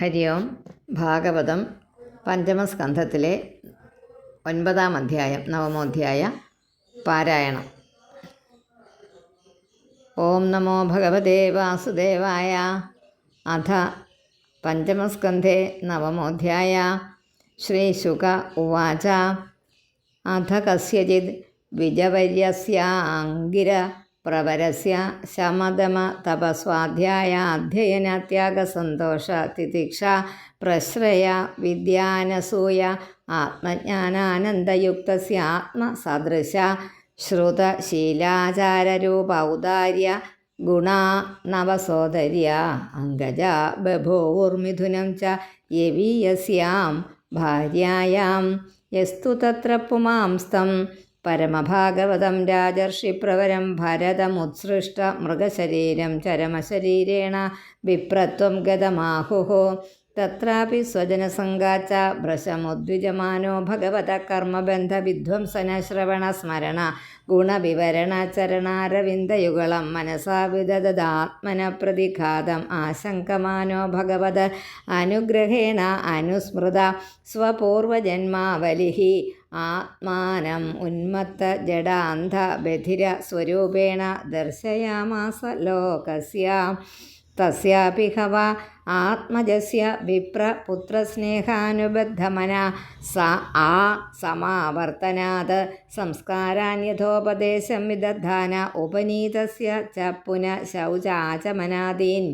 ഹരി ഓം ഭാഗവതം പഞ്ചമസ്കന്ധത്തിലെ ഒൻപതാം അധ്യായം നവമോധ്യായ പാരായണം. ഓം നമോ ഭഗവതേ വാസുദേവായ. അഥ പഞ്ചമസ്കന്ധേ നവമോധ്യായ. ശ്രീശുക ഉവാച. അഥ കസ്യചിത് വിജവര്യസ്യാങ്കിര. പ്രവരസ്യ ശമതമ തപസ്വാധ്യായ അധ്യയനത്യാഗ സന്തോഷ തിതിക്ഷ പ്രശ്രയ വിദ്യാനസൂയ ആത്മജ്ഞാനാനന്ദയുക്തസ്യ ആത്മസദൃശ ശ്രുതശീലാചാരരൂപ ഔദാര്യ ഗുണാ നവസോദര്യ അങ്കജ ബഭൂർമിഥുനം ച യവീയസ്യാം ഭാര്യായാം യസ്തു തത്ര പുമാംസ്തം പരമഭാഗവതം രാജർഷിപ്രവരം ഭരതമുത്സൃഷ്ട മൃഗശരീരം ചരമശരീരേണ വിപ്രത്വം ഗതമാഹുഹു. തത്രാപി സ്വജനസംഗാച്ച ഭ്രശമുദ്വിജമാനോ ഭഗവത കർമ്മബന്ധ വിധ്വംസന ശ്രവണ സ്മരണ ഗുണവിവരണ ചരണാരവിന്ദയുഗളം മനസാ വിദദാത്മന പ്രതിഘാതം ആശങ്കമാനോ ഭഗവത് അനുഗ്രഹേണ അനുസ്മൃത സ്വപൂർവജന്മാവലിः ആത്മാനം ഉന്മത്ത ജഡാന്ധ ബധിര സ്വരൂപേണ ദർശയാമാസ ലോകസ്യ. തസ്യാപി ആത്മജസ്യ വിപ്രപുത്രസ്നേഹാനുബദ്ധമന സ ആ സമാവർത്തനാത് സംസ്കാരാന്യഥോപദേശം വിദധാന ഉപനീതസ്യ ച പുന ശൗചാചമനാദീൻ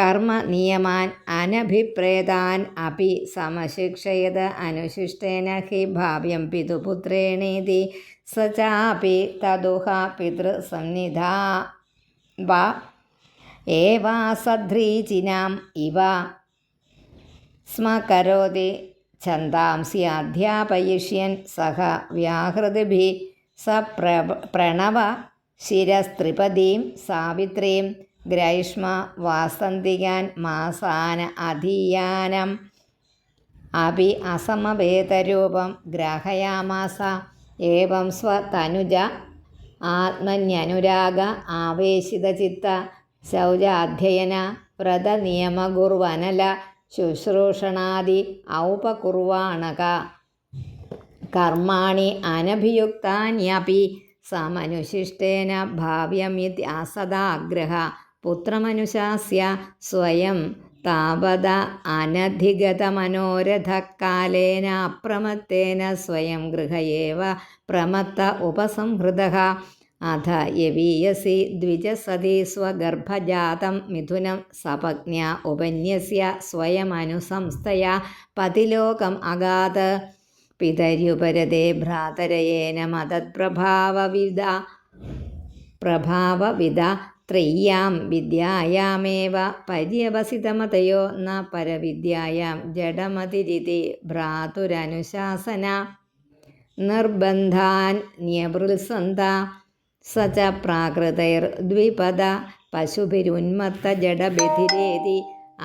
കർമ്മ നിയമാൻ അനഭിപ്രേതാൻ അപി സമശിക്ഷയത് അനുശിഷ്ടേന ഹി ഭാവ്യം പിതുപുത്രേണേതി സ ചാപി തദുഹ പിതൃസന്നിധാ. വാ. ഏവാസധ്രീചിനാം ഇവ. സ്മ കരോതി ഛന്ദാംസി അധ്യാപയിഷ്യൻ സഹ വ്യാഹൃതിഭി സ പ്ര പ്രണവ ശിരസ്ത്രിപദീം സാവിത്രീം ഗ്രൈഷ്മ വാസന്തികാൻ മാസാന അധീയാനം. അഭി അസമവേദരൂപം ഗ്രഹയാമാസ. ഏവം സ്വതനുജ ആത്മന്യനുരാഗ ആവേശിതചിത്ത ശൗചാധ്യയന വ്രതനിയമകുർവനല ശുശ്രൂഷണാദി ഔപകുർവാണക. കർമാണി അനഭിയുക്താന്യപി സമനുശിഷ്ടേന ഭാവ്യമിത്യാസദാഗ്രഹ പുത്രമനുശാസ്യ സ്വയം താപത അനധിഗതമനോരഥക്കാലേന അപ്രമത്തേന സ്വയം ഗൃഹയേവ പ്രമത്ത ഉപസംഹൃത. അധ യവീയസി ദ്വിജസതി സ്വഗർഭജാതം മിഥുനം സപജ്ഞ ഉപന്യസ്യ സ്വയമനുസംസ്ഥയ പതിലോകം അഗാത് പിതര്യുപരതേ ഭ്രാതരയേന മതപ്രഭാവവിധ പ്രഭാവവിധ ത്രയ്യാം വിദ്യായാമേവ പര്യവസിതമതയോ ന പരവിദ്യായാം ജഡമതിരിതി ഭ്രാതുരനുശാസന. നിർബന്ധാൻ ന്യവൃത്സന്ത സ ച പ്രാകൃതൈർദ്വിപദ പശുഭിരുന്മത്ത ജഡഭിതിരേതി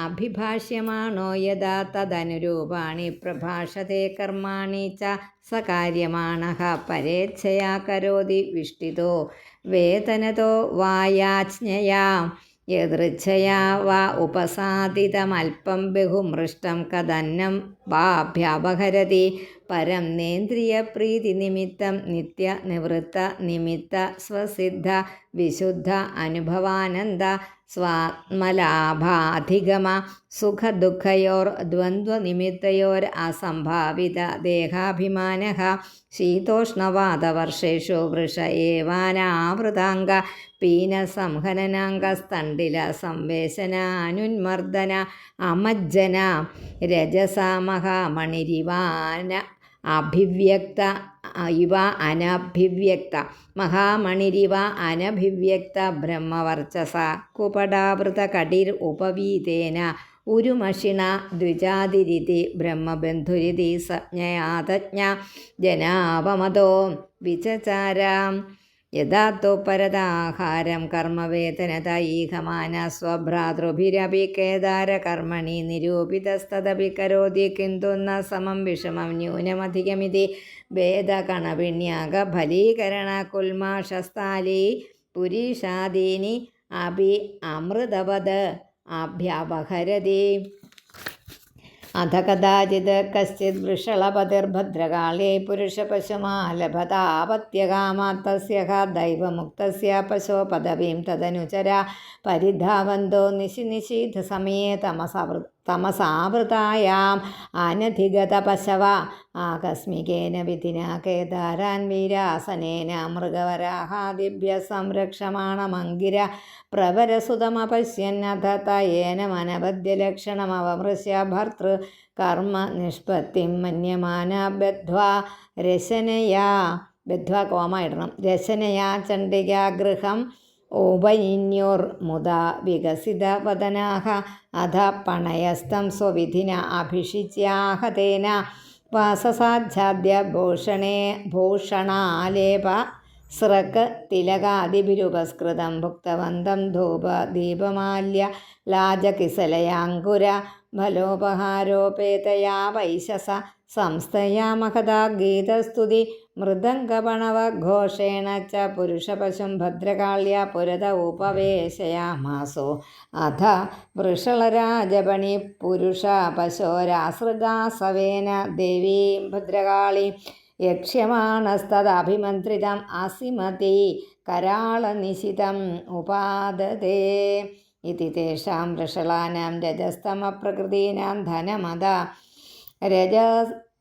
അഭിഭാഷ്യമാണോ യഥാ തദനുരൂപാണി പ്രഭാഷത്തെ കർമാണി ച സകാര്യമാണ പരേച്ഛയാ കരോതി വിഷ്ടിതോ വേതനതോ വായാജ്ഞയാ യദൃച്ഛയാ വാ ഉപസാദിതമൽപ്പം ബഹുമൃഷ്ടം കഥന്നം വാഭ്യപഹരതി. പരം നേന്ദ്രിയപ്രീതിനിമിത്തം നിത്യനിവൃത്ത നിമിത്ത സ്വസിദ്ധ വിശുദ്ധ അനുഭവാനന്ദ സ്വാത്മലാഭാധിഗമ സുഖദുഃഖയോർ ദ്വന്ദ്വനിമിത്തയോർ അസംഭാവിത ദേഹാഭിമാന ശീതോഷ്ണവാദവർഷേഷു വൃഷ ഏവാനാവൃതാംഗ പീനസംഹനനാംഗസ്തണ്ടില സംവേശനാനുന്മർദ്ദന അമജ്ജന രജസാമഹാമണിരിവാന അഭിവ്യക്ത ഇവ അനഭിവ്യക്ത. മഹാമണിരിവ അനഭിവ്യക്ത ബ്രഹ്മവർച്ചസ. കുപടാവൃത കടിർ ഉപവീതേന. ഉരുമഷിണ ദ്വിജാതിരിതി ബ്രഹ്മബന്ധുരിതി സജ്ഞയാതജ്ഞ. ജനാവമതോ വിചചാരാം. യഥാത്തോ പരതാഹാരം കർമ്മവേതനതൈഹമാന സ്വഭ്രാതൃഭിരപി കേദാരകർമ്മണി നിരൂപിതസ്തദപി കരോതി കിന്തു ന സമം വിഷമം ന്യൂനമധികമിതി വേദകണവിണ്യാക ഫലീകരണ കുൽമാഷസ്ഥാലി പുരീഷാദീനി അഭി അമൃതവത് അഭ്യപഹരതി അധ കഥാചിത് കശ്ചിത് വൃഷളപതിർഭദ്രകാളേ പുരുഷപശുമാലഭതാപത്യകാമാത്തസ്യ ദൈവമുക്തസ്യ പശോ പദവീം തദനുചരാ പരിധാവന്തോ നിശി നിശീധ സമയേ തമസവൃ തമസാവൃതായാം. അനധിഗതപശവ ആകസ്മികേന വിധിന കേദാരാൻ വീരാസനേന മൃഗവരാഹാദിഭ്യ സംരക്ഷമാണമങ്കിര. പ്രവരസുതമപശ്യന്നഥ തയേന മനബദ്ധ്യലക്ഷണമവമൃശ്യ ഭർത്തൃ കർമ്മ നിഷ്പത്തിം മന്യമാന ബദ്ധ്വാ രശനയാ. ബദ്ധ്വാ കോമ ഇടണം. രശനയാ ചണ്ഡികാഗൃഹം ഉപയിന്യോർമുദ വികസിതവദനാഹ അധ പണയസ്തം സ്വവിധിന അഭിഷിച്ചാഹതേന വാസസാധ്യാദ്യ ഭൂഷണേ ഭൂഷണാലേപ സൃക് തിലകാദിഭിരുപസ്കൃതം ഭുക്തവന്തം ധൂപ ദീപമാല്യ ലാജകിസലയാങ്കുര ഫലോപഹാരോപേതയാ വൈശസ സംസ്ഥയാ മഹതാ ഗീതസ്തുതി മൃദംഗപണവഘോഷേണ ച പുരുഷപശും ഭദ്രകാള്യ പുരത ഉപവേശയാമാസോ. അധ വൃഷളരാജപണി പുരുഷ പശോരാസൃഗാസവേന ദേവീം ഭദ്രകാളി യക്ഷ്യമാണസ്തദഭിമന്ത്രിതം അസിമതി കരാളനിശിതം ഉപാദതേ. ഇതി തേഷാം വൃഷളാനാം രജസ്തമപ്രകൃതീനാം ധനമത രജ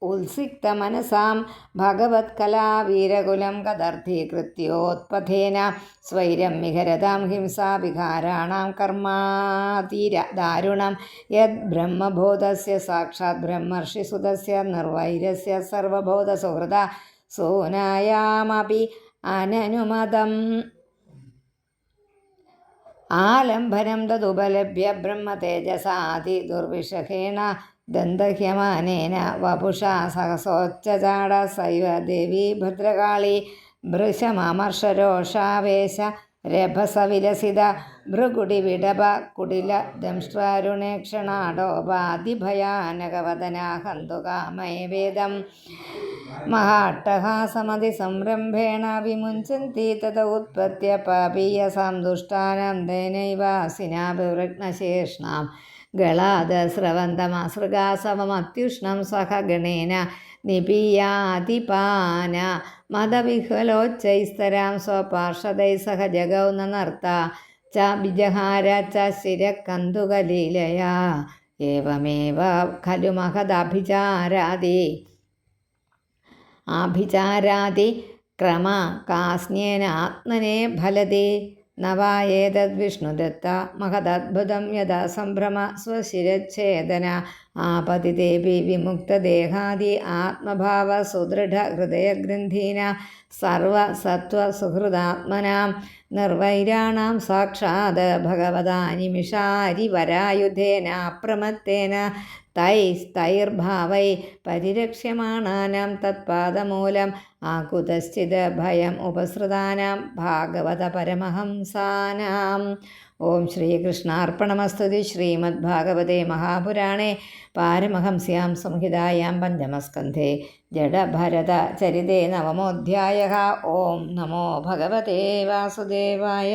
ഉത്സിക്തമനസാം ഭഗവത്കലാവീരകുലം കദർത്ഥീകൃത്യോത്പഥേന സ്വൈരം വിഹരതാം ഹിംസാവികാരാണാം കർമാതീര ദാരുണം. യത് ബ്രഹ്മബോധസ്യ സാക്ഷാത് ബ്രഹ്മർഷിസുതസ്യ നിർവൈരസ്യ സർവബോധസുഹൃത സോനായാമപി അനനുമതം. ആലംബനം തതുപലഭ്യ ബ്രഹ്മതേജസാതി ദുർവിഷഹേണ ദന്തഹ്യമാനേന വപുഷാ സഹസോച്ചചാട സൈവ ദേവി ഭദ്രകാളി ഭൃശമർഷരോഷാവേശ രഭസവിലസിത ഭൃഗുടിവിടപ കുടില ദംഷ്ട്രാരുണേക്ഷണാടോപാതിഭയാനകവദനാ ഹന്തുകാമയ വേദം മഹാട്ടഹാസമതി സംരംഭേണ വിമുഞ്ചന്തി തത ഉത്പത്യ പാപീയസാം ദുഷ്ടാനാം സ്രവന്തമസൃഗാസവമത്യുഷ്ണം സഹ ഗണേന നിപീയാതിപാന മതവിഹ്വലോച്ചൈസ്തരാം സ്വപാർഷദൈ സഹ ജഗൗ നർത്ത ച ബിജഹാര ച ശിരക്കന്തുകലീലയാ ഏവമേവ ഖലു മഹദഭിചാരാതി ആഭിചാരാതി ക്രമ കാസ്ന്യേന ആത്മനെ ഫലതി നവായേതദ്വിഷ്ണുദത്ത മഹദദ്ഭുതം യഥാ സംഭ്രമ സ്വശിരച്ഛേദന ആപതിദേവി വിമുക്തദേഹാദി ആത്മഭാവ സുദൃഢ ഹൃദയഗ്രന്ഥീന സർവസത്വസുഹൃദാത്മനാം നിർവൈരാണാം സാക്ഷാത് ഭഗവതാ നിമിഷാരിവരായുധേന അപ്രമത്തേന തൈസ്തൈർഭാവൈ പരിരക്ഷ്യമാണാനാം തത്പാദമൂലം ആകുതശ്ചിത് ഭയം ഉപസൃതാനാം ഭാഗവത പരമഹംസാനാം ഓം ശ്രീകൃഷ്ണാർപ്പണമസ്തുതി ശ്രീമദ്ഭാഗവതേ മഹാപുരാണേ പാരമഹംസ്യാം സംഹിതായാം പഞ്ചമസ്കന്ധേ ജഡഭരതചരിതേ നവമോധ്യായ ഓം നമോ ഭഗവതേ വാസുദേവായ.